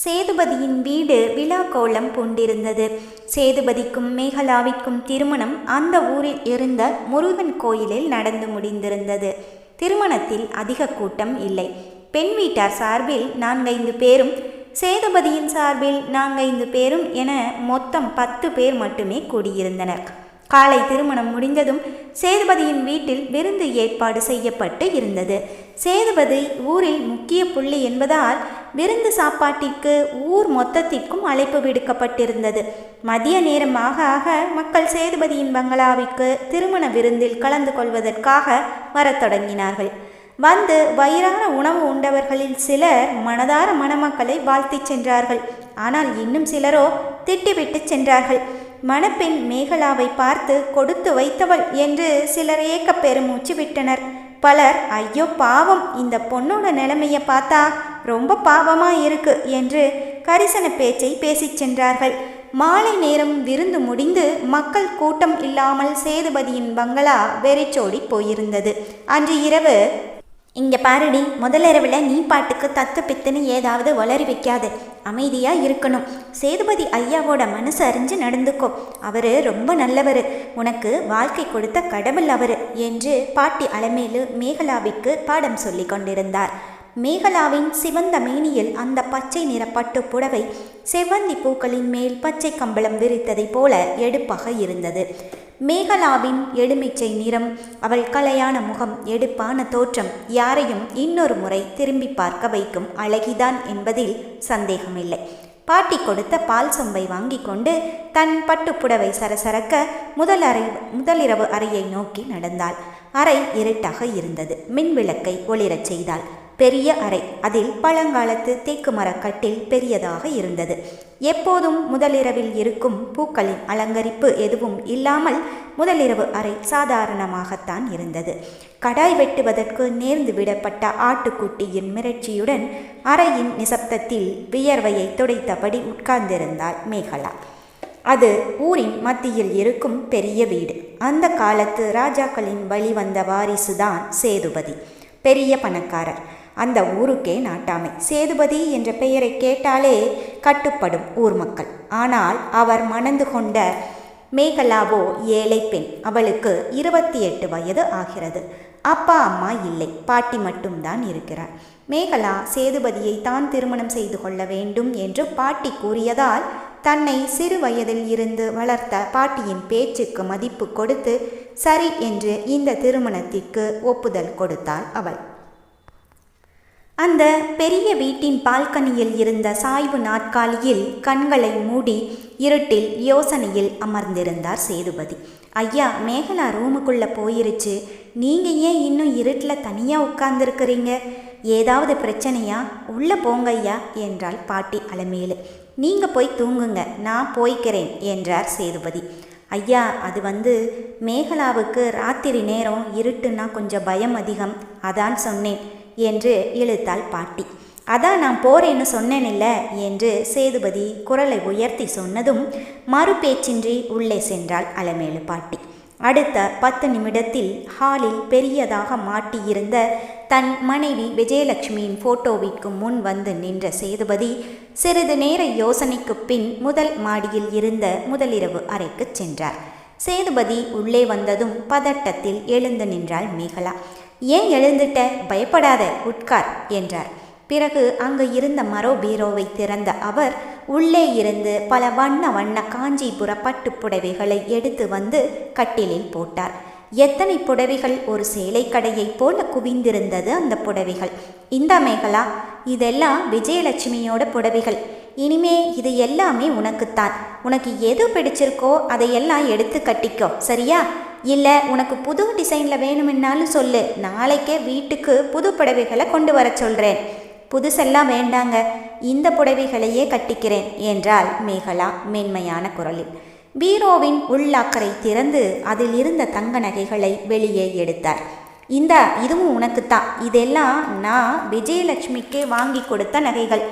சேதுபதியின் வீடு விழா கோலம் பூண்டிருந்தது. சேதுபதிக்கும் மேகலாவிற்கும் திருமணம் அந்த ஊரில் இருந்த முருகன் கோயிலில் நடந்து முடிந்திருந்தது. திருமணத்தில் அதிக கூட்டம் இல்லை. பெண் வீட்டார் சார்பில் நான்கைந்து பேரும் சேதுபதியின் சார்பில் நான்கைந்து பேரும் என மொத்தம் பத்து பேர் மட்டுமே கூடியிருந்தனர். காலை திருமணம் முடிந்ததும் சேதுபதியின் வீட்டில் விருந்து ஏற்பாடு செய்யப்பட்டு இருந்தது. சேதுபதி ஊரில் முக்கிய புள்ளி என்பதால் விருந்து சாப்பாட்டிற்கு ஊர் மொத்தத்திற்கும் அழைப்பு விடுக்கப்பட்டிருந்தது. மதிய நேரமாக ஆக மக்கள் சேதுபதியின் பங்களாவிற்கு திருமண விருந்தில் கலந்து கொள்வதற்காக வரத் தொடங்கினார்கள். வந்து வயிறான உணவு உண்டவர்களில் சிலர் மனதார மணமக்களை வாழ்த்திச் சென்றார்கள். ஆனால் இன்னும் சிலரோ திட்டிவிட்டு சென்றார்கள். மணப்பெண் மேகலாவை பார்த்து கொடுத்து வைத்தவள் என்று சிலர் ஏக்க பெருமூச்சு விட்டனர். பலர் ஐயோ பாவம் இந்த பொண்ணோட நிலைமையை பார்த்தா ரொம்ப பாவமாக இருக்கு என்று கரிசன பேச்சை பேசிச் சென்றார்கள். மாலை நேரம் விருந்து முடிந்து மக்கள் கூட்டம் இல்லாமல் சேதுபதியின் பங்களா வெறிச்சோடி போயிருந்தது. அன்று இரவு இங்கே பாருடி முதலிரவில் நீ பாட்டுக்கு தத்து பித்துன்னு ஏதாவது வளரி வைக்காது. அமைதியாக இருக்கணும். சேதுபதி ஐயாவோட மனசு அறிஞ்சு நடந்துக்கோ. அவர் ரொம்ப நல்லவர். உனக்கு வாழ்க்கை கொடுத்த கடவுள் அவர் என்று பாட்டி அலமேலு மேகலாவிற்கு பாடம் சொல்லி கொண்டிருந்தார். மேகலாவின் சிவந்த மேனியில் அந்த பச்சை நிற பட்டு புடவை செவ்வந்தி பூக்களின் மேல் பச்சை கம்பளம் விரித்ததைப் போல எடுப்பாக இருந்தது. மேகலாவின் எலுமிச்சை நிறம் அவள் கலையான முகம் எடுப்பான தோற்றம் யாரையும் இன்னொரு முறை திரும்பி பார்க்க வைக்கும் அழகிதான் என்பதில் சந்தேகமில்லை. பாட்டி கொடுத்த பால் சொம்பை வாங்கி கொண்டு தன் பட்டுப்புடவை சரசரக்க முதல் அறை முதலிரவு அறையை நோக்கி நடந்தாள். அறை இருட்டாக இருந்தது. மின் விளக்கை ஒளிரச் செய்தாள். பெரிய அறை. அதில் பழங்காலத்து தேக்கு மரக்கட்டில் பெரியதாக இருந்தது. எப்போதும் முதலிரவில் இருக்கும் பூக்களின் அலங்கரிப்பு எதுவும் இல்லாமல் முதலிரவு அறை சாதாரணமாகத்தான் இருந்தது. கடாய் வெட்டுவதற்கு நேர்ந்து விடப்பட்ட ஆட்டுக்குட்டியின் மிரட்சியுடன் அறையின் நிசப்தத்தில் வியர்வையை துடைத்தபடி உட்கார்ந்திருந்தாள் மேகலா. அது ஊரின் மத்தியில் இருக்கும் பெரிய வீடு. அந்த காலத்து ராஜாக்களின் வழிவந்த வாரிசுதான் சேதுபதி பெரிய பணக்காரர். அந்த ஊருக்கே நாட்டாமை. சேதுபதி என்ற பெயரை கேட்டாலே கட்டுப்படும் ஊர் மக்கள். ஆனால் அவர் மணந்து கொண்ட மேகலாவோ ஏழை பெண் அவளுக்கு இருபத்தி எட்டு வயது ஆகிறது. அப்பா அம்மா இல்லை. பாட்டி மட்டும்தான் இருக்கிறார். மேகலா சேதுபதியை தான் திருமணம் செய்து கொள்ள வேண்டும் என்று பாட்டி கூறியதால் தன்னை சிறு வயதில் இருந்து வளர்த்த பாட்டியின் பேச்சுக்கு மதிப்பு கொடுத்து சரி என்று இந்த திருமணத்திற்கு ஒப்புதல் கொடுத்தாள் அவள். அந்த பெரிய வீட்டின் பால்கனியில் இருந்த சாய்வு நாற்காலியில் கண்களை மூடி இருட்டில் யோசனையில் அமர்ந்திருந்தார் சேதுபதி. ஐயா மேகலா ரூமுக்குள்ளே போயிருச்சு. நீங்கள் ஏன் இன்னும் இருட்டில் தனியாக உட்கார்ந்துருக்கிறீங்க? ஏதாவது பிரச்சனையா? உள்ளே போங்க ஐயா என்றாள் பாட்டி அலமேலு. நீங்கள் போய் தூங்குங்க. நான் போய்க்கிறேன் என்றார் சேதுபதி. ஐயா அது வந்து மேகலாவுக்கு ராத்திரி நேரம் இருட்டுன்னா கொஞ்சம் பயம் அதிகம் அதான் சொன்னேன். என்று இழுத்தாள் பாட்டி. அதான் நான் போறேன்னு சொன்னேனில்ல என்று சேதுபதி குரலை உயர்த்தி சொன்னதும் மறுபேச்சின்றி உள்ளே சென்றாள் அலமேலு பாட்டி. அடுத்த பத்து நிமிடத்தில் ஹாலில் பெரியதாக மாட்டியிருந்த தன் மனைவி விஜயலட்சுமியின் போட்டோவிற்கு முன் வந்து நின்ற சேதுபதி சிறிது நேர யோசனைக்கு பின் முதல் மாடியில் இருந்த முதலிரவு அறைக்கு சென்றார். சேதுபதி உள்ளே வந்ததும் பதட்டத்தில் எழுந்து நின்றாள் மேகலா. ஏன் எழுந்துட்ட? பயப்படாத உட்கார் என்றார். பிறகு அங்கு இருந்த மரோ பீரோவை திறந்த அவர் உள்ளே இருந்து பல வண்ண வண்ண காஞ்சிபுர பட்டு புடவைகளை எடுத்து வந்து கட்டிலில் போட்டார். எத்தனை புடவைகள்? ஒரு சேலை கடையைப் போல குவிந்திருந்தது அந்த புடவைகள். இந்த மேகலா இதெல்லாம் விஜயலட்சுமியோட புடவைகள். இனிமே இது எல்லாமே உனக்குத்தான். உனக்கு எது பிடிச்சிருக்கோ அதையெல்லாம் எடுத்து கட்டிக்கோ சரியா? இல்லை உனக்கு புது டிசைனில் வேணுமென்னாலும் சொல்லு. நாளைக்கே வீட்டுக்கு புது புடவைகளை கொண்டு வர சொல்கிறேன் புதுசெல்லாம் வேண்டாங்க. இந்த புடவைகளையே கட்டிக்கிறேன் என்றாள் மேகலா மென்மையான குரலில். பீரோவின் உள்ளாக்கரை திறந்து அதில் இருந்த தங்க நகைகளை வெளியே எடுத்தார். இந்த இதுவும் உனக்குத்தான். இதெல்லாம் நான் விஜயலட்சுமிக்கு வாங்கி கொடுத்த நகைகள்.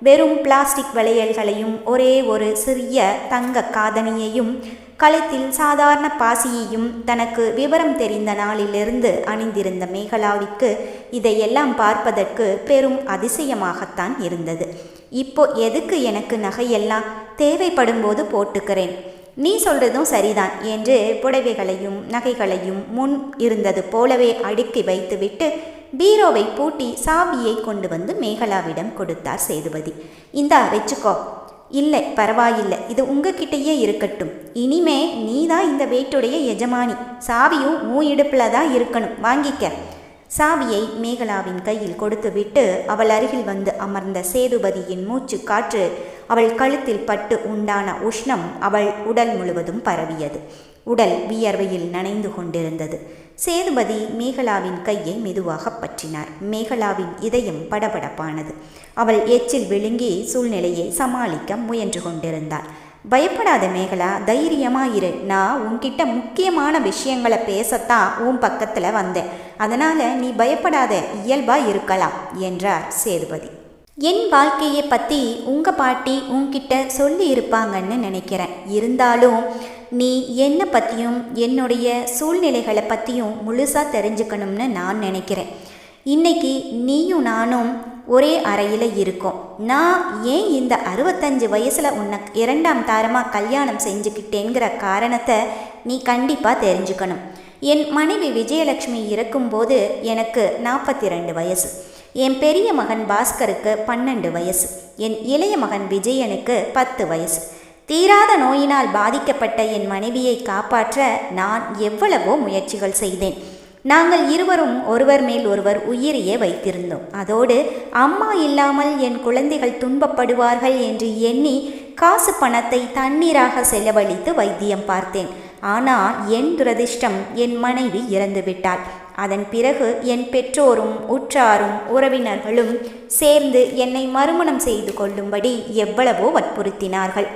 வெறும் பிளாஸ்டிக் வளையல்களையும் ஒரே ஒரு சிறிய தங்க காதணியையும் கழுத்தில் சாதாரண பாசியையும் தனக்கு விவரம் தெரிந்த நாளிலிருந்து அணிந்திருந்த மேகலாவிற்கு இதையெல்லாம் பார்ப்பதற்கு பெரும் அதிசயமாகத்தான் இருந்தது. இப்போ எதுக்கு எனக்கு நகையெல்லாம் தேவைப்படும் போது போட்டுக்கிறேன்? நீ சொல்றதும் சரிதான் என்று புடவைகளையும் நகைகளையும் முன் இருந்தது போலவே அடுக்கி வைத்துவிட்டு பீரோவை பூட்டி சாவியை கொண்டு வந்து மேகலாவிடம் கொடுத்தார் சேதுபதி. இந்தா வச்சுக்கோ. இல்லை பரவாயில்லை. இது உங்ககிட்டயே இருக்கட்டும். இனிமே நீ தான் இந்த வீட்டுடைய எஜமானி. சாவியும் ஊ இடுப்பில் தான் இருக்கணும். வாங்கிக்க. சாவியை மேகலாவின் கையில் கொடுத்துவிட்டு அவள் அருகில் வந்து அமர்ந்த சேதுபதியின் மூச்சு காற்று அவள் கழுத்தில் பட்டு உண்டான உஷ்ணம் அவள் உடல் முழுவதும் பரவியது. உடல் வியர்வையில் நனைந்து கொண்டிருந்தது. சேதுபதி மேகலாவின் கையை மெதுவாக பற்றினார். மேகலாவின் இதயம் படபடப்பானது. அவள் எச்சில் விழுங்கி சூழ்நிலையை சமாளிக்க முயன்று கொண்டிருந்தாள். பயப்படாத மேகலா தைரியமாக இரு நான் உன்கிட்ட முக்கியமான விஷயங்களை பேசத்தான் உன் பக்கத்தில் வந்தேன். அதனால் நீ பயப்படாத இயல்பாக இருக்கலாம் என்றார் சேதுபதி. என் வாழ்க்கையை பற்றி உங்கள் பாட்டி உன்கிட்ட சொல்லி இருப்பாங்கன்னு நினைக்கிறேன். இருந்தாலும் நீ என்னை பற்றியும் என்னுடைய சூழ்நிலைகளை பற்றியும் முழுசாக தெரிஞ்சுக்கணும்னு நான் நினைக்கிறேன். இன்னைக்கு நீயும் நானும் ஒரே அறையில் இருக்கும். நான் ஏன் இந்த அறுபத்தஞ்சு வயசில் உன்னை இரண்டாம் தாரமாக கல்யாணம் செஞ்சுக்கிட்டேங்கிற காரணத்தை நீ கண்டிப்பாக தெரிஞ்சுக்கணும். என் மனைவி விஜயலட்சுமி இருக்கும்போது எனக்கு நாற்பத்தி ரெண்டு வயசு. என் பெரிய மகன் பாஸ்கருக்கு பன்னெண்டு வயசு. என் இளைய மகன் விஜயனுக்கு பத்து வயசு. தீராத நோயினால் பாதிக்கப்பட்ட என் மனைவியை காப்பாற்ற நான் எவ்வளவோ முயற்சிகள் செய்தேன். நாங்கள் இருவரும் ஒருவர் மேல் ஒருவர் உயிரையே வைத்திருந்தோம். அதோடு அம்மா இல்லாமல் என் குழந்தைகள் துன்பப்படுவார்கள் என்று எண்ணி காசு பணத்தை தண்ணீராக செலவழித்து வைத்தியம் பார்த்தேன். ஆனால் என் துரதிர்ஷ்டம் என் மனைவி இறந்துவிட்டாள். அதன் பிறகு என் பெற்றோரும் உற்றாரும் உறவினர்களும் சேர்ந்து என்னை மறுமணம் செய்து கொள்ளும்படி எவ்வளவோ வற்புறுத்தினார்கள்.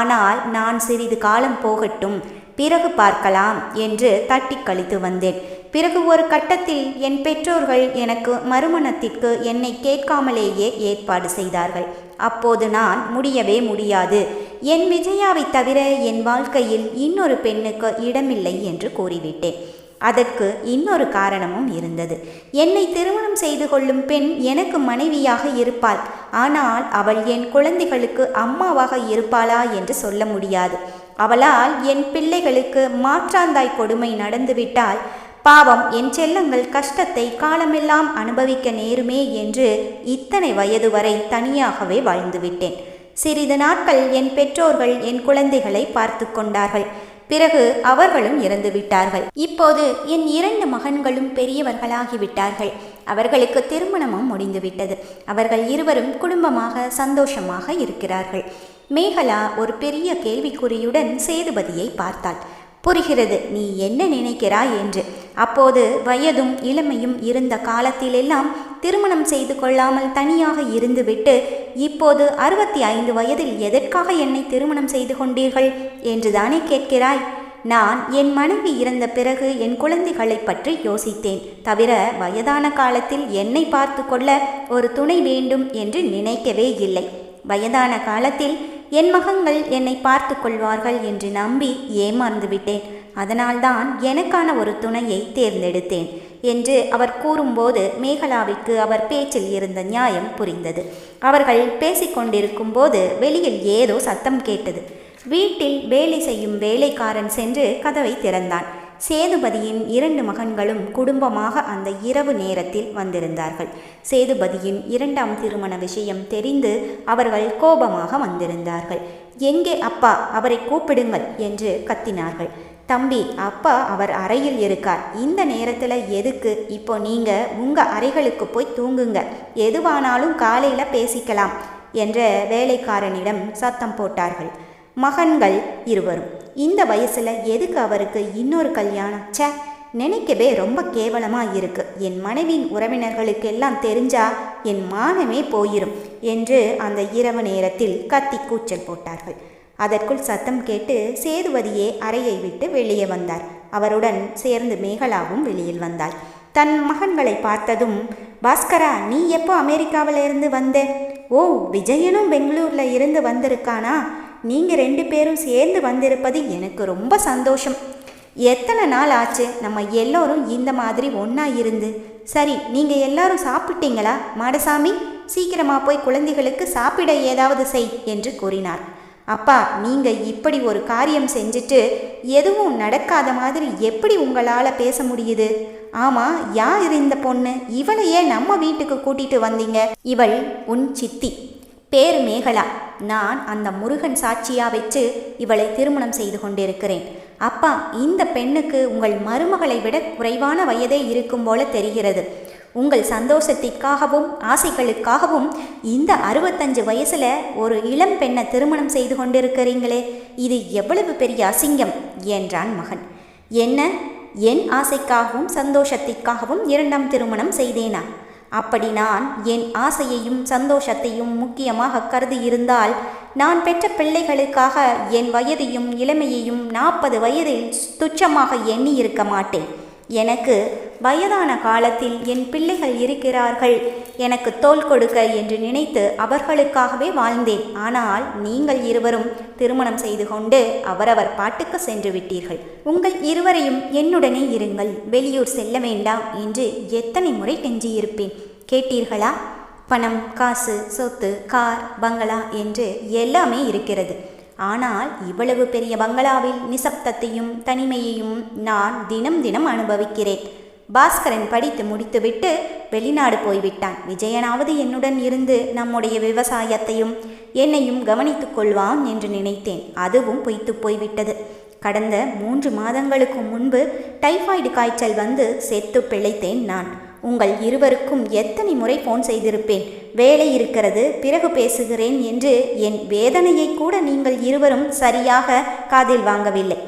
ஆனால் நான் சிறிது காலம் போகட்டும் பிறகு பார்க்கலாம் என்று தட்டி கழித்து வந்தேன். பிறகு ஒரு கட்டத்தில் என் பெற்றோர்கள் எனக்கு மறுமணத்திற்கு என்னை கேட்காமலேயே ஏற்பாடு செய்தார்கள். அப்போது நான் முடியவே முடியாது. என் விஜயாவை தவிர என் வாழ்க்கையில் இன்னொரு பெண்ணுக்கு இடமில்லை என்று கூறிவிட்டேன். அதற்கு இன்னொரு காரணமும் இருந்தது. என்னை திருமணம் செய்து கொள்ளும் பெண் எனக்கு மனைவியாக இருப்பாள். ஆனால் அவள் என் குழந்தைகளுக்கு அம்மாவாக இருப்பாளா என்று சொல்ல முடியாது. அவளால் என் பிள்ளைகளுக்கு மாற்றாந்தாய் கொடுமை நடந்துவிட்டால் பாவம் என் செல்லங்கள் கஷ்டத்தை காலமெல்லாம் அனுபவிக்க நேருமே என்று இத்தனை வயது வரை தனியாகவே வாழ்ந்துவிட்டேன். சிறிது நாட்கள் என் பெற்றோர்கள் என் குழந்தைகளை பார்த்து கொண்டார்கள். பிறகு அவர்களும் இறந்து விட்டார்கள். இப்போது என் இரண்டு மகன்களும் பெரியவர்களாகிவிட்டார்கள். அவர்களுக்கு திருமணமும் முடிந்துவிட்டது. அவர்கள் இருவரும் குடும்பமாக சந்தோஷமாக இருக்கிறார்கள். மேகலா ஒரு பெரிய கேள்விக்குறியுடன் சேதுபதியை பார்த்தாள். புரிகிறது. நீ என்ன நினைக்கிறாய் என்று. அப்போது வயதும் இளமையும் இருந்த காலத்திலெல்லாம் திருமணம் செய்து கொள்ளாமல் தனியாக இருந்துவிட்டு இப்போது அறுபத்தி ஐந்து வயதில் எதற்காக என்னை திருமணம் செய்து கொண்டீர்கள் என்றுதானே கேட்கிறாய். நான் என் மனைவி இறந்த பிறகு என் குழந்தைகளை பற்றி யோசித்தேன். தவிர வயதான காலத்தில் என்னை பார்த்து கொள்ள ஒரு துணை வேண்டும் என்று நினைக்கவே இல்லை. வயதான காலத்தில் என் மகன்கள் என்னை பார்த்து கொள்வார்கள் என்று நம்பி ஏமாந்து விட்டேன் அதனால்தான் எனக்கான ஒரு துணையை தேர்ந்தெடுத்தேன் என்று அவர் கூறும்போது மேகலாவிற்கு அவர் பேச்சில் இருந்த நியாயம் புரிந்தது. அவர்கள் பேசிக்கொண்டிருக்கும் போது வெளியில் ஏதோ சத்தம் கேட்டது. வீட்டில் வேலை செய்யும் வேலைக்காரன் சென்று கதவை திறந்தான். சேதுபதியின் இரண்டு மகன்களும் குடும்பமாக அந்த இரவு நேரத்தில் வந்திருந்தார்கள். சேதுபதியின் இரண்டாம் திருமண விஷயம் தெரிந்து அவர்கள் கோபமாக வந்திருந்தார்கள். எங்கே அப்பா? அவரை கூப்பிடுங்கள் என்று கத்தினார்கள். தம்பி அப்பா அவர் அறையில் இருக்கார். இந்த நேரத்தில் எதுக்கு? இப்போ நீங்கள் உங்கள் அறைகளுக்கு போய் தூங்குங்க. எதுவானாலும் காலையில் பேசிக்கலாம் என்ற வேலைக்காரனிடம் சத்தம் போட்டார்கள். மகன்கள் இருவரும். இந்த வயசுல எதுக்கு அவருக்கு இன்னொரு கல்யாணம்? ச்சே நினைக்கவே ரொம்ப கேவலமாக இருக்கு. என் மனைவியின் உறவினர்களுக்கெல்லாம் தெரிஞ்சா என் மானமே போயிரும் என்று அந்த இரவு நேரத்தில் கத்தி கூச்சல் போட்டார்கள். அதற்குள் சத்தம் கேட்டு சேதுவதியே அறையை விட்டு வெளியே வந்தார். அவருடன் சேர்ந்து மேகலாவும் வெளியில் வந்தாள். தன் மகன்களை பார்த்ததும் பாஸ்கரா நீ எப்போ அமெரிக்காவிலிருந்து வந்த? ஓ விஜயனும் பெங்களூர்ல இருந்து வந்திருக்கானா? நீங்கள் ரெண்டு பேரும் சேர்ந்து வந்திருப்பது எனக்கு ரொம்ப சந்தோஷம். எத்தனை நாள் ஆச்சு நம்ம எல்லோரும் இந்த மாதிரி ஒன்றா இருந்து? சரி நீங்கள் எல்லாரும் சாப்பிட்டீங்களா? மாடசாமி சீக்கிரமா போய் குழந்தைகளுக்கு சாப்பிட ஏதாவது செய் என்று கூறினார். அப்பா நீங்கள் இப்படி ஒரு காரியம் செஞ்சுட்டு எதுவும் நடக்காத மாதிரி எப்படி உங்களால் பேச முடியுது? ஆமாம் யார் இந்த பொண்ணு? இவளையே நம்ம வீட்டுக்கு கூட்டிட்டு வந்தீங்க. இவள் உன் சித்தி. பேர் மேகலா. நான் அந்த முருகன் சாட்சியா வச்சு இவளை திருமணம் செய்து கொண்டிருக்கிறேன். அப்பா இந்த பெண்ணுக்கு உங்கள் மருமகளை விட குறைவான வயதே இருக்கும் போல தெரிகிறது. உங்கள் சந்தோஷத்திற்காகவும் ஆசைகளுக்காகவும் இந்த அறுபத்தஞ்சு வயசுல ஒரு இளம் பெண்ணை திருமணம் செய்து கொண்டிருக்கிறீங்களே இது எவ்வளவு பெரிய அசிங்கம்? என்றான் மகன். என்ன? என் ஆசைக்காகவும் சந்தோஷத்திற்காகவும் இரண்டாம் திருமணம் செய்தேனா? அப்படி நான் என் ஆசையையும் சந்தோஷத்தையும் முக்கியமாக கருதி இருந்தால் நான் பெற்ற பிள்ளைகளுக்காக என் வயதையும் இளமையையும் நாற்பது வயதில் துச்சமாக எண்ணி இருக்க மாட்டேன். எனக்கு வயதான காலத்தில் என் பிள்ளைகள் இருக்கிறார்கள். எனக்கு தோல் கொடுக்க என்று நினைத்து அவர்களுக்காகவே வாழ்ந்தேன். ஆனால் நீங்கள் இருவரும் திருமணம் செய்து கொண்டு அவரவர் பாட்டுக்கு சென்று விட்டீர்கள். உங்கள் இருவரையும் என்னுடனே இருங்கள். வெளியூர் செல்ல வேண்டாம் என்று எத்தனை முறை கெஞ்சியிருப்பேன். கேட்டீர்களா? பணம் காசு சொத்து கார் பங்களா என்று எல்லாமே இருக்கிறது. ஆனால் இவ்வளவு பெரிய பங்களாவில் நிசப்தத்தையும் தனிமையையும் நான் தினம் தினம் அனுபவிக்கிறேன். பாஸ்கரன் படித்து முடித்துவிட்டு வெளிநாடு போய்விட்டான். விஜயனாவது என்னுடன் இருந்து நம்முடைய விவசாயத்தையும் என்னையும் கவனித்துக் கொள்வான் என்று நினைத்தேன். அதுவும் பொய்த்து போய்விட்டது. கடந்த மூன்று மாதங்களுக்கு முன்பு டைஃபாய்டு காய்ச்சல் வந்து செத்து பிழைத்தேன் நான். உங்கள் இருவருக்கும் எத்தனை முறை ஃபோன் செய்திருப்பேன்? வேலை இருக்கிறது பிறகு பேசுகிறேன் என்று என் வேதனையை கூட நீங்கள் இருவரும் சரியாக காதில் வாங்கவில்லை.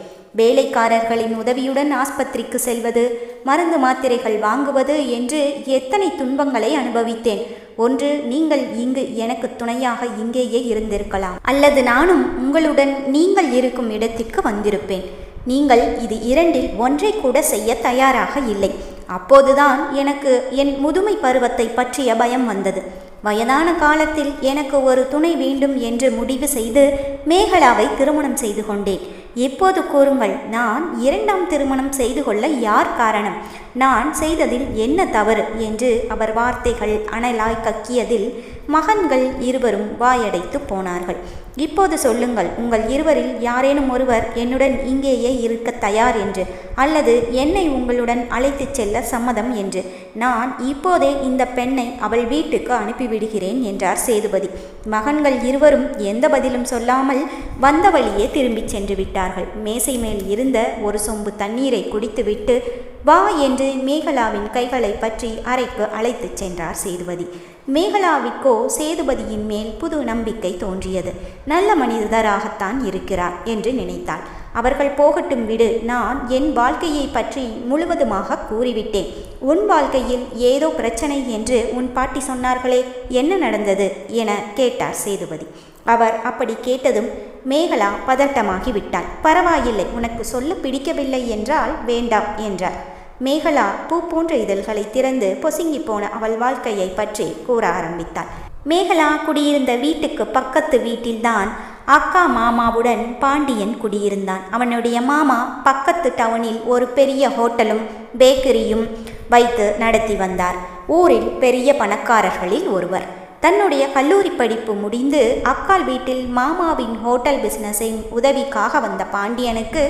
வேலைக்காரர்களின் உதவியுடன் ஆஸ்பத்திரிக்கு செல்வது மருந்து மாத்திரைகள் வாங்குவது என்று எத்தனை துன்பங்களை அனுபவித்தேன். ஒன்று நீங்கள் இங்கு எனக்கு துணையாக இங்கேயே இருந்திருக்கலாம். அல்லது நானும் உங்களுடன் நீங்கள் இருக்கும் இடத்திற்கு வந்திருப்பேன். நீங்கள் இது இரண்டில் ஒன்றை கூட செய்ய தயாராக இல்லை. அப்போதுதான் எனக்கு என் முதுமை பருவத்தை பற்றிய பயம் வந்தது. வயதான காலத்தில் எனக்கு ஒரு துணை வேண்டும் என்று முடிவு செய்து மேகலாவை திருமணம் செய்து கொண்டேன். இப்போது கூறுங்கள் நான் இரண்டாம் திருமணம் செய்து கொள்ள யார் காரணம்? நான் செய்ததில் என்ன தவறு? என்று அவர் வார்த்தைகள் அனலாய் கக்கியதில் மகன்கள் இருவரும் வாயடைத்து போனார்கள். இப்போது சொல்லுங்கள் உங்கள் இருவரில் யாரேனும் ஒருவர் என்னுடன் இங்கேயே இருக்க தயார் என்று அல்லது என்னை உங்களுடன் அழைத்துச் செல்ல சம்மதம் என்று நான் இப்போதே இந்த பெண்ணை அவள் வீட்டுக்கு அனுப்பிவிடுகிறேன் என்றார் சேதுபதி. மகன்கள் இருவரும் எந்த பதிலும் சொல்லாமல் வந்த வழியே திரும்பிச் சென்று விட்டார்கள். மேசை மேல் இருந்த ஒரு சொம்பு தண்ணீரை குடித்துவிட்டு வா என்று மேகலாவின் கைகளை பற்றி அறைக்கு அழைத்துச் சென்றார் சேதுபதி. மேகலாவிற்கோ சேதுபதியின் மேல் புது நம்பிக்கை தோன்றியது. நல்ல மனிதராகத்தான் இருக்கிறார் என்று நினைத்தாள் அவர்கள் போகட்டும் விடு நான் என் வாழ்க்கையை பற்றி முழுவதுமாக கூறிவிட்டேன். உன் வாழ்க்கையில் ஏதோ பிரச்சனை என்று உன் பாட்டி சொன்னார்களே என்ன நடந்தது? என கேட்டார் சேதுபதி. அவர் அப்படி கேட்டதும் மேகலா பதட்டமாகி விட்டாள் பரவாயில்லை உனக்கு சொல்ல பிடிக்கவில்லை என்றால் வேண்டாம் என்றார். மேகலா பூ போன்ற இதழ்களை திறந்து பொசுங்கி போன அவள் வாழ்க்கையை பற்றி கூற ஆரம்பித்தாள். மேகலா குடியிருந்த வீட்டுக்கு பக்கத்து வீட்டில்தான் அக்கா மாமாவுடன் பாண்டியன் குடியிருந்தான். அவனுடைய மாமா பக்கத்து டவுனில் ஒரு பெரிய ஹோட்டலும் பேக்கரியும் வைத்து நடத்தி வந்தார். ஊரில் பெரிய பணக்காரர்களில் ஒருவர். தன்னுடைய கல்லூரி படிப்பு முடிந்து அக்கால் வீட்டில் மாமாவின் ஹோட்டல் பிசினஸின் உதவிக்காக வந்த பாண்டியனுக்கு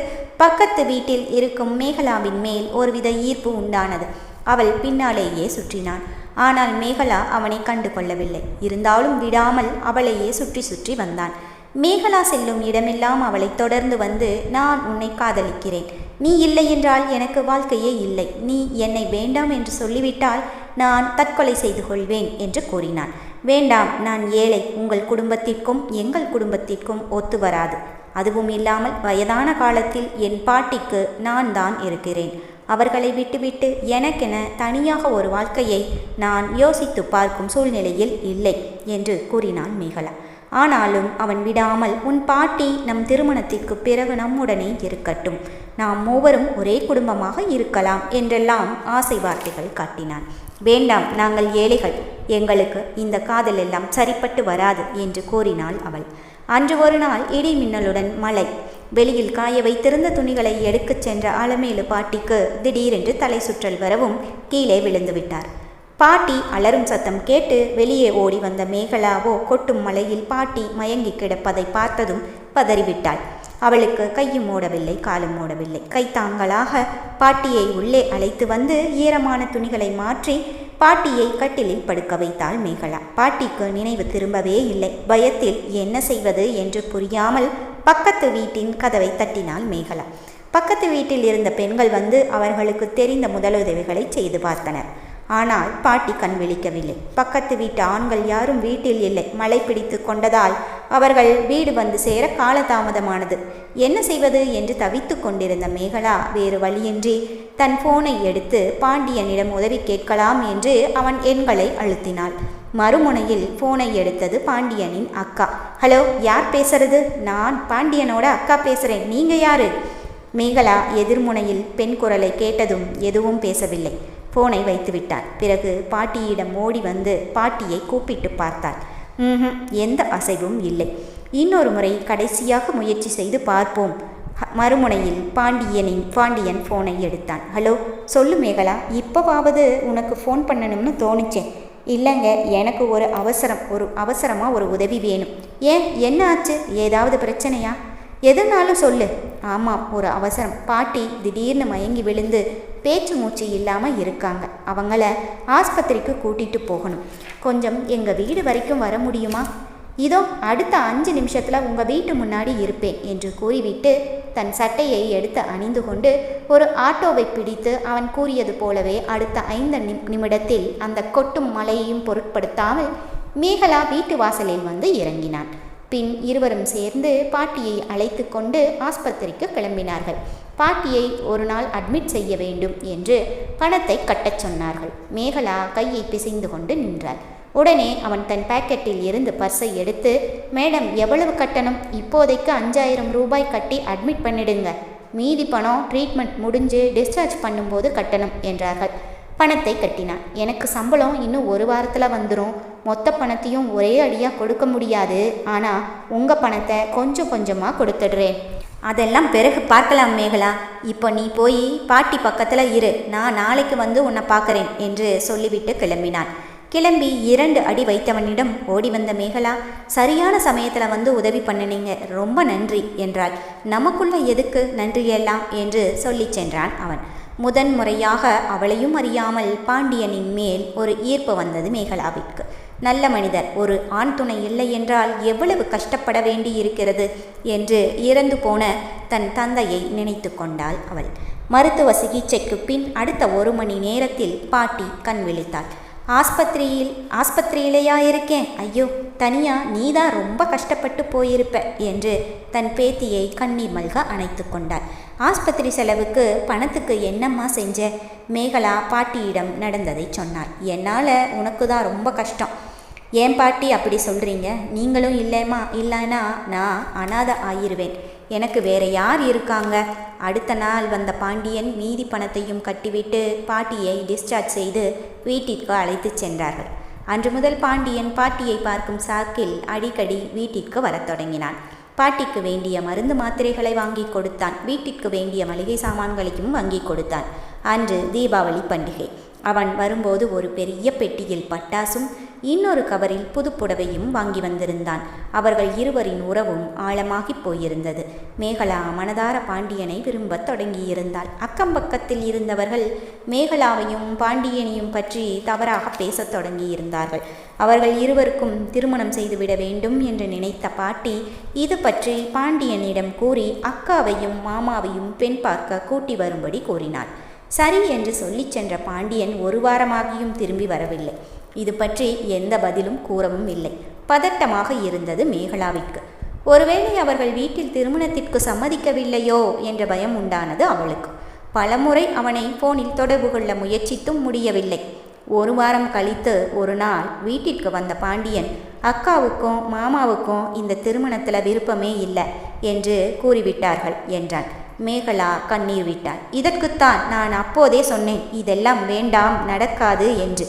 பக்கத்து வீட்டில் இருக்கும் மேகலாவின் மேல் ஒருவித ஈர்ப்பு உண்டானது. அவள் பின்னாலேயே சுற்றினான் ஆனால் மேகலா அவனை கண்டு கொள்ளவில்லை. இருந்தாலும் விடாமல் அவளையே சுற்றி சுற்றி வந்தான். மேகலா செல்லும் இடமெல்லாம் அவளை தொடர்ந்து வந்து நான் உன்னை காதலிக்கிறேன். நீ இல்லை என்றால் எனக்கு வாழ்க்கையே இல்லை. நீ என்னை வேண்டாம் என்று சொல்லிவிட்டால் நான் தற்கொலை செய்து கொள்வேன் என்று கூறினான் வேண்டாம் நான் ஏழை. உங்கள் குடும்பத்திற்கும் எங்கள் குடும்பத்திற்கும் ஒத்து வராது. அதுவும் இல்லாமல் வயதான காலத்தில் என் பாட்டிக்கு நான் தான் இருக்கிறேன். அவர்களை விட்டுவிட்டு எனக்கென தனியாக ஒரு வாழ்க்கையை நான் யோசித்து பார்க்கும் சூழ்நிலையில் இல்லை என்று கூறினான் மேகலா. ஆனாலும் அவன் விடாமல் உன் பாட்டி நம் திருமணத்திற்கு பிறகு நம்முடனே இருக்கட்டும். நாம் மூவரும் ஒரே குடும்பமாக இருக்கலாம் என்றெல்லாம் ஆசை வார்த்தைகள் காட்டினான். வேண்டாம் நாங்கள் ஏழைகள். எங்களுக்கு இந்த காதல் எல்லாம் சரிப்பட்டு வராது என்று கூறினாள் அவள். அன்று ஒரு நாள் இடி மின்னலுடன் மழை வெளியில் காய வைத்திருந்த துணிகளை எடுக்கச் சென்ற அலமேலு பாட்டிக்கு திடீரென்று தலை சுற்றல் வரவும் கீழே விழுந்துவிட்டார் பாட்டி அலரும் சத்தம் கேட்டு வெளியே ஓடி வந்த மேகலாவோ கொட்டும் மலையில் பாட்டி மயங்கி கிடப்பதை பார்த்ததும் பதறிவிட்டாள். அவளுக்கு கையும் மூடவில்லை காலும் மூடவில்லை கைத்தாங்களாக பாட்டியை உள்ளே அழைத்து வந்து ஈரமான துணிகளை மாற்றி பாட்டியை கட்டிலில் படுக்க வைத்தாள் மேகலா. பாட்டிக்கு நினைவு திரும்பவே இல்லை. பயத்தில் என்ன செய்வது என்று புரியாமல் பக்கத்து வீட்டின் கதவை தட்டினாள் மேகலா. பக்கத்து வீட்டில் இருந்த பெண்கள் வந்து அவர்களுக்கு தெரிந்த முதலுதவிகளை செய்து பார்த்தனர். ஆனால் பாட்டி கண் விழிக்கவில்லை. பக்கத்து வீட்டு ஆண்கள் யாரும் வீட்டில் இல்லை. மழை பிடித்து கொண்டதால் அவர்கள் வீடு வந்து சேர காலதாமதமானது. என்ன செய்வது? என்று தவித்து கொண்டிருந்த மேகலா வேறு வழியின்றி தன் போனை எடுத்து பாண்டியனிடம் உதவி கேட்கலாம் என்று அவன் எண்களை அழுத்தினாள். மறுமுனையில் போனை எடுத்தது பாண்டியனின் அக்கா. ஹலோ யார் பேசுறது? நான் பாண்டியனோட அக்கா பேசுகிறேன் நீங்கள் யாரு? மேகலா எதிர்முனையில் பெண் குரலை கேட்டதும் எதுவும் பேசவில்லை. போனை வைத்துவிட்டார். பிறகு பாட்டியிடம் ஓடி வந்து பாட்டியை கூப்பிட்டு பார்த்தார் எந்த அசைவும் இல்லை. இன்னொரு முறை கடைசியாக முயற்சி செய்து பார்ப்போம். மறுமுனையில் பாண்டியனின் பாண்டியன் ஃபோனை எடுத்தான். ஹலோ சொல்லு மேகலா இப்போவாவது உனக்கு ஃபோன் பண்ணணும்னு தோணுச்சேன் இல்லைங்க எனக்கு ஒரு அவசரம் ஒரு அவசரமாக ஒரு உதவி வேணும். ஏன் என்ன ஆச்சு? ஏதாவது பிரச்சனையா? எதுனாலும் சொல்லு. ஆமாம் ஒரு அவசரம். பாட்டி திடீர்னு மயங்கி விழுந்து பேச்சு மூச்சு இல்லாமல் இருக்காங்க. அவங்கள ஆஸ்பத்திரிக்கு கூட்டிகிட்டு போகணும். கொஞ்சம் எங்கள் வீடு வரைக்கும் வர முடியுமா? இதோ அடுத்த அஞ்சு நிமிஷத்தில் உங்கள் வீட்டு முன்னாடி இருப்பேன் என்று கூறிவிட்டு தன் சட்டையை எடுத்து அணிந்து கொண்டு ஒரு ஆட்டோவை பிடித்து அவன் கூறியது போலவே அடுத்த ஐந்து நிமிடத்தில் அந்த கொட்டும் மலையையும் பொருட்படுத்தாமல் மேகலா வீட்டு வாசலில் வந்து இறங்கினான். பின் இருவரும் சேர்ந்து பாட்டியை அழைத்து கொண்டு ஆஸ்பத்திரிக்கு கிளம்பினார்கள். பாட்டியை ஒரு நாள் அட்மிட் செய்ய வேண்டும் என்று பணத்தை கட்டச் சொன்னார்கள். மேகலா கையை பிசைந்து கொண்டு நின்றாள். உடனே அவன் தன் பாக்கெட்டில் இருந்து பர்ஸை எடுத்து மேடம் எவ்வளவு கட்டணம்? இப்போதைக்கு அஞ்சாயிரம் ரூபாய் கட்டி அட்மிட் பண்ணிடுங்க. மீதி பணம் ட்ரீட்மெண்ட் முடிஞ்சு டிஸ்சார்ஜ் பண்ணும்போது கட்டணம் என்றார்கள். பணத்தை கட்டினான். எனக்கு சம்பளம் இன்னும் ஒரு வாரத்தில் வந்துடும் மொத்த பணத்தையும் ஒரே அடியாக கொடுக்க முடியாது. ஆனால் உங்கள் பணத்தை கொஞ்சம் கொஞ்சமாக கொடுத்துடுறேன். அதெல்லாம் பிறகு பார்க்கலாம் மேகலா. இப்போ நீ போய் பாட்டி பக்கத்தில் இரு. நான் நாளைக்கு வந்து உன்னை பார்க்குறேன் என்று சொல்லிவிட்டு கிளம்பினான். கிளம்பி இரண்டு அடி வைத்தவனிடம் ஓடி வந்த மேகலா சரியான சமயத்தில் வந்து உதவி பண்ணினீங்க. ரொம்ப நன்றி என்றாள். நமக்குள்ள எதுக்கு நன்றியெல்லாம் என்று சொல்லி சென்றான் அவன். முதன் முறையாக அவளையும் அறியாமல் பாண்டியனின் மேல் ஒரு ஈர்ப்பு வந்தது மேகலாவிற்கு. நல்ல மனிதர். ஒரு ஆண் துணை இல்லை என்றால் எவ்வளவு கஷ்டப்பட வேண்டி இருக்கிறது என்று இறந்து போன தன் தந்தையை நினைத்து கொண்டாள் அவள். மருத்துவ சிகிச்சைக்கு பின் அடுத்த ஒரு மணி நேரத்தில் பாட்டி கண் விழித்தாள். ஆஸ்பத்திரியில் ஆஸ்பத்திரியிலேயா இருக்கேன் ஐயோ தனியா நீதான் ரொம்ப கஷ்டப்பட்டு போயிருப்ப என்று தன் பேத்தியை கண்ணீர் மல்க அணைத்து கொண்டாள். ஆஸ்பத்திரி செலவுக்கு பணத்துக்கு என்னம்மா செஞ்ச? மேகலா பாட்டியிடம் நடந்ததை சொன்னாள். என்னால் உனக்கு தான் ரொம்ப கஷ்டம். ஏன் பாட்டி அப்படி சொல்கிறீங்க நீங்களும் இல்லைம்மா இல்லைன்னா நான் அனாதை ஆயிருவேன் எனக்கு வேற யார் இருக்காங்க? அடுத்த நாள் வந்த பாண்டியன் மீதி பணத்தையும் கட்டிவிட்டு பாட்டியை டிஸ்சார்ஜ் செய்து வீட்டிற்கு அழைத்து சென்றார்கள். அன்று முதல் பாண்டியன் பாட்டியை பார்க்கும் சாக்கில் அடிக்கடி வீட்டிற்கு வரத் தொடங்கினான். பாட்டிக்கு வேண்டிய மருந்து மாத்திரைகளை வாங்கி கொடுத்தான். வீட்டிற்கு வேண்டிய மளிகை சாமான்களையும் வாங்கி கொடுத்தான். அன்று தீபாவளி பண்டிகை. அவன் வரும்போது ஒரு பெரிய பெட்டியில் பட்டாசும் இன்னொரு கவரில் புதுப்புடவையும் வாங்கி வந்திருந்தான். அவர்கள் இருவரின் உறவும் ஆழமாகிப் போயிருந்தது. மேகலா மனதார பாண்டியனை விரும்பத் தொடங்கியிருந்தாள். அக்கம் பக்கத்தில் இருந்தவர்கள் மேகலாவையும் பாண்டியனையும் பற்றி தவறாக பேசத் தொடங்கியிருந்தார்கள். அவர்கள் இருவருக்கும் திருமணம் செய்துவிட வேண்டும் என்று நினைத்த பாட்டி இது பற்றி பாண்டியனிடம் கூறி அக்காவையும் மாமாவையும் பெண் பார்க்க கூட்டி வரும்படி கூறினாள். சரி என்று சொல்லிச் சென்ற பாண்டியன் ஒரு வாரமாகியும் திரும்பி வரவில்லை. இது பற்றி எந்த பதிலும் கூறவும் இல்லை. பதட்டமாக இருந்தது மேகலாவிற்கு. ஒருவேளை அவர்கள் வீட்டில் திருமணத்திற்கு சம்மதிக்கவில்லையோ? என்ற பயம் உண்டானது அவளுக்கு. பலமுறை அவனை போனில் தொடர்பு கொள்ள முயற்சித்தும் முடியவில்லை. ஒரு வாரம் கழித்து ஒரு நாள் வீட்டிற்கு வந்த பாண்டியன் அக்காவுக்கும் மாமாவுக்கும் இந்த திருமணத்தில் விருப்பமே இல்லை என்று கூறிவிட்டார்கள் என்றான். மேகலா கண்ணீர் விட்டாள். இதற்குத்தான் நான் அப்போதே சொன்னேன். இதெல்லாம் வேண்டாம் நடக்காது என்று.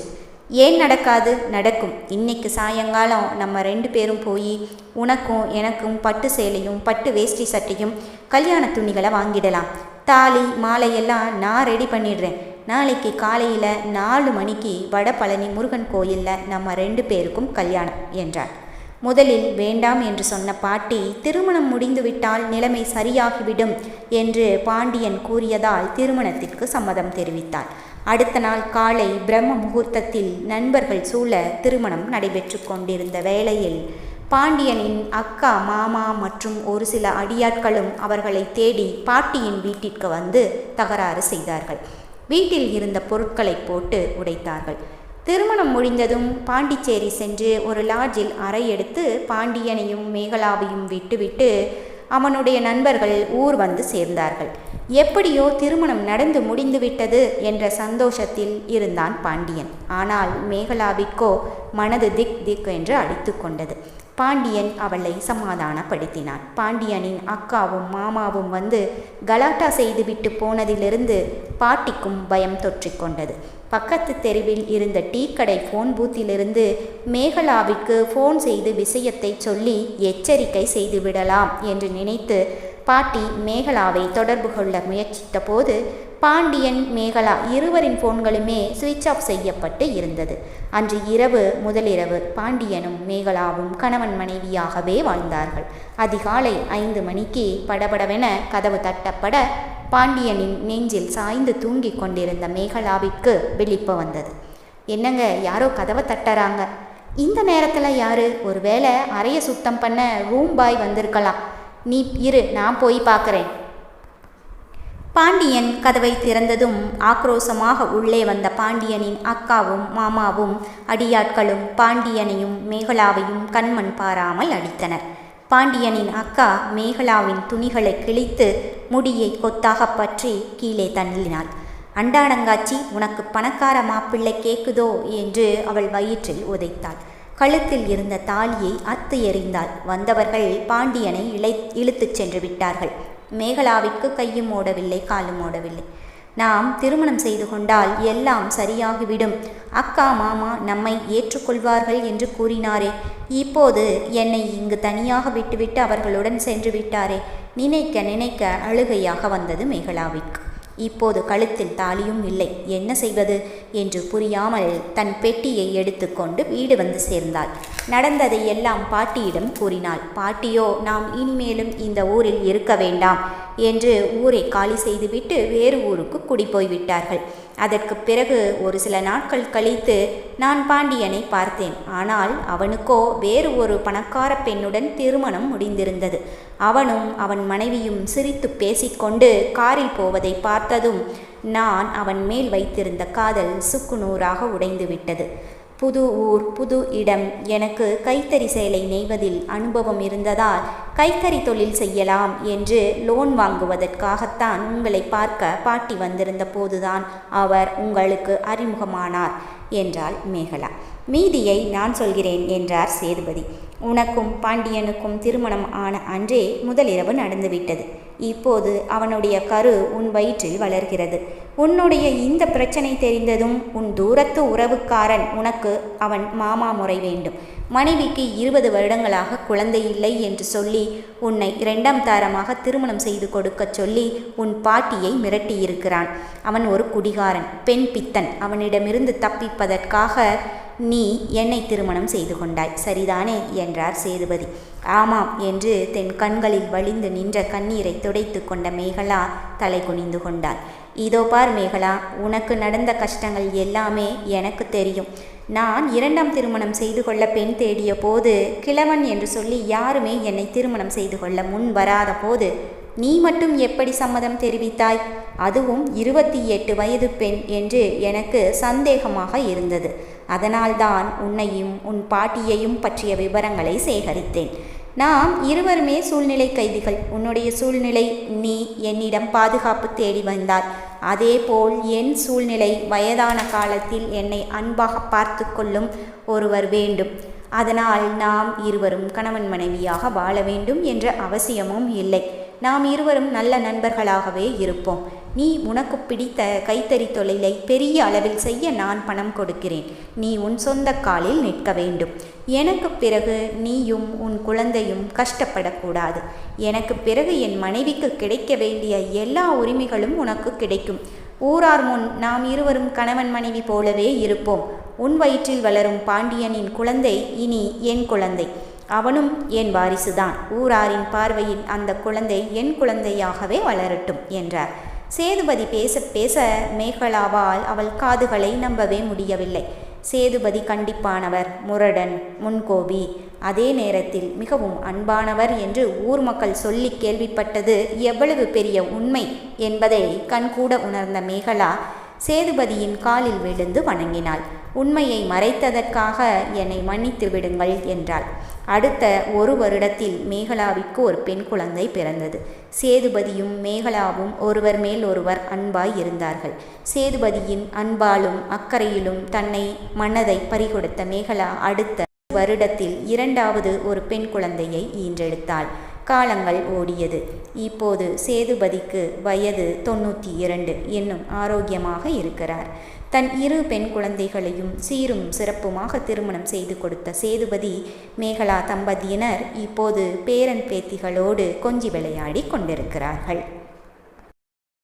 ஏன் நடக்காது? நடக்கும். இன்னைக்கு சாயங்காலம் நம்ம ரெண்டு பேரும் போய் உனக்கும் எனக்கும் பட்டு சேலையும் பட்டு வேஷ்டி சட்டையும் கல்யாண துணிகளை வாங்கிடலாம். தாலி மாலையெல்லாம் நான் ரெடி பண்ணிடுறேன். நாளைக்கு காலையில் நாலு மணிக்கு வடபழனி முருகன் கோயிலில் நம்ம ரெண்டு பேருக்கும் கல்யாணம் என்றார். முதலில் வேண்டாம் என்று சொன்ன பாட்டி திருமணம் முடிந்துவிட்டால் நிலைமை சரியாகிவிடும் என்று பாண்டியன் கூறியதால் திருமணத்திற்கு சம்மதம் தெரிவித்தாள். அடுத்த நாள் காலை பிரம்ம முகூர்த்தத்தில் நண்பர்கள் சூழ திருமணம் நடைபெற்று கொண்டிருந்த வேளையில் பாண்டியனின் அக்கா மாமா மற்றும் ஒரு சில அடியாட்களும் அவர்களை தேடி பாட்டியின் வீட்டிற்கு வந்து தகராறு செய்தார்கள். வீட்டில் இருந்த பொருட்களை போட்டு உடைத்தார்கள். திருமணம் முடிந்ததும் பாண்டிச்சேரி சென்று ஒரு லாட்ஜில் அறை எடுத்து பாண்டியனையும் மேகலாவையும் விட்டுவிட்டு அவனுடைய நண்பர்கள் ஊர் வந்து சேர்ந்தார்கள். எப்படியோ திருமணம் நடந்து முடிந்துவிட்டது என்ற சந்தோஷத்தில் இருந்தான் பாண்டியன். ஆனால் மேகலாவிற்கோ மனது திக் திக் என்று அடித்து கொண்டது. பாண்டியன் அவளை சமாதானப்படுத்தினான். பாண்டியனின் அக்காவும் மாமாவும் வந்து கலாட்டா செய்துவிட்டு போனதிலிருந்து பாட்டிக்கும் பயம் தொற்றிக்கொண்டது பக்கத்து தெருவில் இருந்த டீ கடை ஃபோன் பூத்திலிருந்து மேகலாவிற்கு ஃபோன் செய்து விஷயத்தை சொல்லி எச்சரிக்கை செய்துவிடலாம் என்று நினைத்து பாட்டி மேகலாவை தொடர்பு கொள்ள முயற்சித்த போது பாண்டியன் மேகலா இருவரின் போன்களுமே சுவிட்ச் ஆஃப் செய்யப்பட்டு இருந்தது. அன்று இரவு முதலிரவு பாண்டியனும் மேகலாவும் கணவன் மனைவியாகவே வாழ்ந்தார்கள். அதிகாலை ஐந்து மணிக்கு படபடவென கதவு தட்டப்பட பாண்டியனின் நெஞ்சில் சாய்ந்து தூங்கிக் கொண்டிருந்த மேகலாவிற்கு விழிப்பு வந்தது. என்னங்க யாரோ கதவை தட்டறாங்க? இந்த நேரத்தில் யாரு? ஒருவேளை அறைய சுத்தம் பண்ண ரூம் பாய் வந்திருக்கலாம். நீ இரு நான் போய் பார்க்குறேன். பாண்டியன் கதவை திறந்ததும் ஆக்ரோசமாக உள்ளே வந்த பாண்டியனின் அக்காவும் மாமாவும் அடியாட்களும் பாண்டியனையும் மேகலாவையும் கண்மண் பாராமல் அடித்தனர். பாண்டியனின் அக்கா மேகலாவின் துணிகளை கிழித்து முடியை கொத்தாக பற்றி கீழே தள்ளினாள். அண்டாடங்காச்சி உனக்கு பணக்கார மாப்பிள்ளை கேக்குதோ? என்று அவள் வயிற்றில் உதைத்தாள். கழுத்தில் இருந்த தாலியை அத்து எறிந்தாள் வந்தவர்கள் பாண்டியனை இழை இழுத்துச் சென்று விட்டார்கள். மேகலாவிற்கு கையும் ஓடவில்லை காலும் ஓடவில்லை. நாம் திருமணம் செய்து கொண்டால் எல்லாம் சரியாகிவிடும். அக்கா மாமா நம்மை ஏற்றுக்கொள்வார்கள் என்று கூறினாரே. இப்போது என்னை இங்கு தனியாக விட்டுவிட்டு அவர்களுடன் சென்று விட்டாரே. நினைக்க நினைக்க அழுகையாக வந்தது மேகலாவிற்கு இப்போது கழுத்தில் தாலியும் இல்லை. என்ன செய்வது? என்று புரியாமல் தன் பெட்டியை எடுத்துக்கொண்டு வீடு வந்து சேர்ந்தாள். நடந்ததை எல்லாம் பாட்டியிடம் கூறினாள். பாட்டியோ நாம் இனிமேலும் இந்த ஊரில் இருக்க வேண்டாம் என்று ஊரை காலி செய்துவிட்டு வேறு ஊருக்கு குடி போய்விட்டார்கள் அதற்கு பிறகு ஒரு சில நாட்கள் கழித்து நான் பாண்டியனை பார்த்தேன். ஆனால் அவனுக்கோ வேறு ஒரு பணக்கார பெண்ணுடன் திருமணம் முடிந்திருந்தது. அவனும் அவன் மனைவியும் சிரித்து பேசிக்கொண்டு காரில் போவதை பார்த்ததும் நான் அவன் மேல் வைத்திருந்த காதல் சுக்குநூறாக உடைந்துவிட்டது. புது ஊர் புது இடம் எனக்கு கைத்தறி சேலை நெய்வதில் அனுபவம் இருந்ததால் கைத்தறி தொழில் செய்யலாம் என்று லோன் வாங்குவதற்காகத்தான் உங்களை பார்க்க பாட்டி வந்திருந்த போதுதான் அவர் உங்களுக்கு அறிமுகமானார் என்றாள் மேகலா. மீதியை நான் சொல்கிறேன் என்றார் சேதுபதி. உனக்கும் பாண்டியனுக்கும் திருமணம் ஆன அன்றே முதலிரவு நடந்துவிட்டது. இப்போது அவனுடைய கரு உன் வயிற்றில் வளர்கிறது. உன்னுடைய இந்த பிரச்சனை தெரிந்ததும் உன் தூரத்து உறவுக்காரன் உனக்கு அவன் மாமா முறை வேண்டும். மனைவிக்கு இருபது வருடங்களாக குழந்தை இல்லை என்று சொல்லி உன்னை இரண்டாம் தாரமாக திருமணம் செய்து கொடுக்கச் சொல்லி உன் பாட்டியை மிரட்டியிருக்கிறான். அவன் ஒரு குடிகாரன் பெண் பித்தன். அவனிடமிருந்து தப்பிப்பதற்காக நீ என்னை திருமணம் செய்து கொண்டாய். சரிதானே? என்றார் சேதுபதி. ஆமாம் என்று தென் கண்களில் வழிந்து நின்ற கண்ணீரை துடைத்து கொண்ட மேகலா தலை குனிந்து கொண்டாள். இதோ பார் மேகலா உனக்கு நடந்த கஷ்டங்கள் எல்லாமே எனக்கு தெரியும். நான் இரண்டாம் திருமணம் செய்து கொள்ள பெண் தேடிய போது கிழவன் என்று சொல்லி யாருமே என்னை திருமணம் செய்து கொள்ள முன் வராத போது நீ மட்டும் எப்படி சம்மதம் தெரிவித்தாய்? அதுவும் இருபத்தி எட்டு வயது பெண் என்று எனக்கு சந்தேகமாக இருந்தது. அதனால்தான் உன்னையும் உன் பாட்டியையும் பற்றிய விவரங்களை சேகரித்தேன். நாம் இருவருமே சூழ்நிலை கைதிகள். உன்னுடைய சூழ்நிலை நீ என்னிடம் பாதுகாப்பு தேடி வந்தாய். அதேபோல் என் சூழ்நிலை வயதான காலத்தில் என்னை அன்பாக பார்த்து கொள்ளும் ஒருவர் வேண்டும். அதனால் நாம் இருவரும் கணவன் மனைவியாக வாழ வேண்டும் என்ற அவசியமும் இல்லை. நாம் இருவரும் நல்ல நண்பர்களாகவே இருப்போம். நீ உனக்கு பிடித்த கைத்தறி தொழிலை பெரிய அளவில் செய்ய நான் பணம் கொடுக்கிறேன். நீ உன் சொந்த காலில் நிற்க வேண்டும். எனக்கு பிறகு நீயும் உன் குழந்தையும் கஷ்டப்படக்கூடாது. எனக்கு பிறகு என் மனைவிக்கு கிடைக்க வேண்டிய எல்லா உரிமைகளும் உனக்கு கிடைக்கும். ஊரார் முன் நாம் இருவரும் கணவன் மனைவி போலவே இருப்போம். உன் வயிற்றில் வளரும் பாண்டியனின் குழந்தை இனி என் குழந்தை. அவனும் என் வாரிசுதான். ஊராரின் பார்வையில் அந்த குழந்தை என் குழந்தையாகவே வளரட்டும் என்றார். சேதுபதி பேச பேச மேகலாவால் அவள் காதுகளை நம்பவே முடியவில்லை. சேதுபதி கண்டிப்பானவர் முரடன் முன்கோபி. அதே நேரத்தில் மிகவும் அன்பானவர் என்று ஊர் மக்கள் சொல்லி கேள்விப்பட்டது எவ்வளவு பெரிய உண்மை என்பதை கண்கூட உணர்ந்த மேகலா சேதுபதியின் காலில் விழுந்து வணங்கினாள். உண்மையை மறைத்ததற்காக என்னை மன்னித்து விடுங்கள் என்றாள். அடுத்த ஒரு வருடத்தில் மேகலாவிற்கு ஒரு பெண் குழந்தை பிறந்தது. சேதுபதியும் மேகலாவும் ஒருவர் மேல் ஒருவர் அன்பாய் இருந்தார்கள். சேதுபதியின் அன்பாலும் அக்கறையிலும் தன்னை மனதை பறிகொடுத்த மேகலா அடுத்த வருடத்தில் இரண்டாவது ஒரு பெண் குழந்தையை ஈன்றெடுத்தாள். காலங்கள் ஓடியது. இப்போது சேதுபதிக்கு வயது தொண்ணூற்றி இரண்டு. என்னும் ஆரோக்கியமாக இருக்கிறார். தன் இரு பெண் குழந்தைகளையும் சீரும் சிறப்புமாக திருமணம் செய்து கொடுத்த சேதுபதி மேகலா தம்பதியினர் இப்போது பேரன் பேத்திகளோடு கொஞ்சி விளையாடி கொண்டிருக்கிறார்கள்.